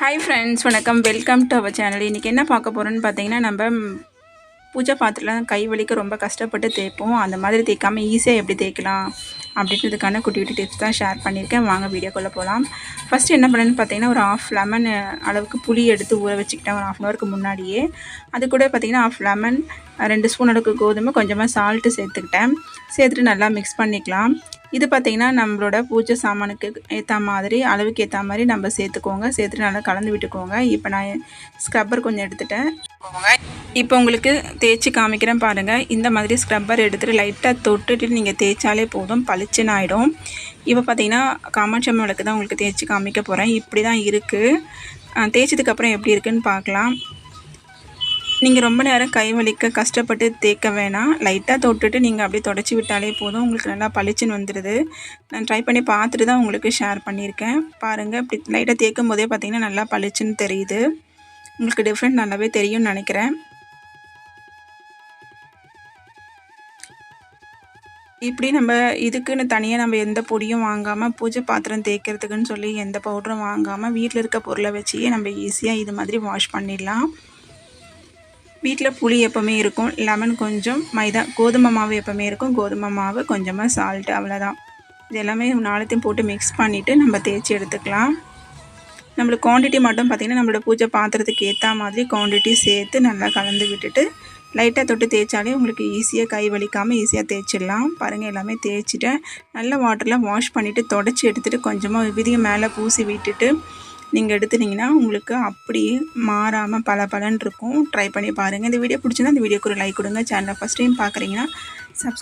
Hi friends வணக்கம். Welcome to our channel இன்றைக்கி என்ன பார்க்க போகிறோன்னு பார்த்தீங்கன்னா நம்ம பூஜை பாத்திரம்லாம் கை வலிக்க ரொம்ப கஷ்டப்பட்டு தேய்ப்போம். அந்த மாதிரி தேய்க்காமல் ஈஸியாக எப்படி தேய்க்கலாம் அப்படின்றதுக்கான குட்டி குட்டி டிப்ஸ் தான் ஷேர் பண்ணியிருக்கேன். வாங்க வீடியோக்குள்ளே போகலாம். ஃபஸ்ட்டு என்ன பண்ணுன்னு பார்த்தீங்கன்னா ஒரு ஆஃப் லெமன் அளவுக்கு புளி எடுத்து ஊற வச்சுக்கிட்டேன். ஒரு ஆஃப் அன் ஹவருக்கு முன்னாடியே. அது கூட பார்த்தீங்கன்னா ஆஃப் லெமன் ரெண்டு ஸ்பூன் அளவுக்கு கோதுமை கொஞ்சமாக சால்ட்டு சேர்த்துக்கிட்டேன். சேர்த்துட்டு நல்லா மிக்ஸ் பண்ணிக்கலாம். இது பார்த்திங்கன்னா நம்மளோட பூஜை சாமானுக்கு ஏற்ற மாதிரி அளவுக்கு ஏற்ற மாதிரி நம்ம சேர்த்துக்கோங்க. சேர்த்துட்டு நல்லா கலந்து விட்டுக்கோங்க. இப்போ நான் ஸ்க்ரப்பர் கொஞ்சம் எடுத்துட்டேன். இப்போ உங்களுக்கு தேய்ச்சி காமிக்கிறேன் பாருங்கள் இந்த மாதிரி ஸ்க்ரப்பர் எடுத்துகிட்டு லைட்டாக தொட்டுட்டு நீங்கள் தேய்ச்சாலே போதும். பளிச்சுன்னு ஆகிடும் இப்போ பார்த்தீங்கன்னா காமாட்சி அம்மன் தான் உங்களுக்கு தேய்ச்சி காமிக்க போகிறேன் இப்படி தான் இருக்குது தேய்ச்சதுக்கப்புறம் எப்படி இருக்குன்னு பார்க்கலாம். நீங்கள் ரொம்ப நேரம் கை வலிக்க கஷ்டப்பட்டு தேய்க்க வேணாம். லைட்டாக தொட்டுட்டு நீங்கள் அப்படியே தொடச்சி விட்டாலே போதும். உங்களுக்கு நல்லா பளிச்சுன்னு வந்துடுது நான் ட்ரை பண்ணி பார்த்துட்டு தான் உங்களுக்கு ஷேர் பண்ணியிருக்கேன். பாருங்கள் இப்படி லைட்டாக தேய்க்கும் போதே பார்த்தீங்கன்னா நல்லா பளிச்சுன்னு தெரியுது. உங்களுக்கு டிஃப்ரெண்ட் நல்லாவே தெரியும்னு நினைக்கிறேன். இப்படி நம்ம இதுக்குன்னு தனியாக நம்ம எந்த பொடியும் வாங்காமல் பூஜை பாத்திரம் தேய்க்கிறதுக்குன்னு சொல்லி எந்த பவுடரும் வாங்காமல் வீட்டில் இருக்க பொருளை வச்சே நம்ம ஈஸியாக இது மாதிரி வாஷ் பண்ணிடலாம். வீட்டில் புளி எப்போவுமே இருக்கும். லெமன் கொஞ்சம் மைதா கோதுமை மாவு எப்போவுமே இருக்கும். கோதுமை மாவு கொஞ்சமாக சால்ட்டு அவ்வளோதான் இது எல்லாமே நாளத்தையும் போட்டு மிக்ஸ் பண்ணிவிட்டு நம்ம தேய்ச்சி எடுத்துக்கலாம். நம்மளுக்கு குவான்டிட்டி மட்டும் பார்த்திங்கன்னா நம்மளோட பூஜை பாத்திரத்துக்கு ஏற்ற மாதிரி குவான்டிட்டி சேர்த்து நல்லா கலந்து விட்டுட்டு லைட்டாக தொட்டு தேய்ச்சாலே உங்களுக்கு ஈஸியாக கை வலிக்காமல் ஈஸியாக தேய்ச்சிடலாம். பாருங்கள் எல்லாமே தேய்ச்சிட்டேன். நல்ல வாட்டரில் வாஷ் பண்ணிவிட்டு தொடச்சி எடுத்துகிட்டு கொஞ்சமாக விதியை மேலே பூசி விட்டுட்டு நீங்கள் எடுத்துட்டிங்கன்னா உங்களுக்கு அப்படியே மாறாமல் பல பலன் இருக்கும். ட்ரை பண்ணி பாருங்கள் இந்த வீடியோ பிடிச்சிருந்தா இந்த வீடியோக்கு ஒரு லைக் கொடுங்க. சேனலை ஃபஸ்ட் டைம் பார்க்குறீங்கன்னா சப்ஸ்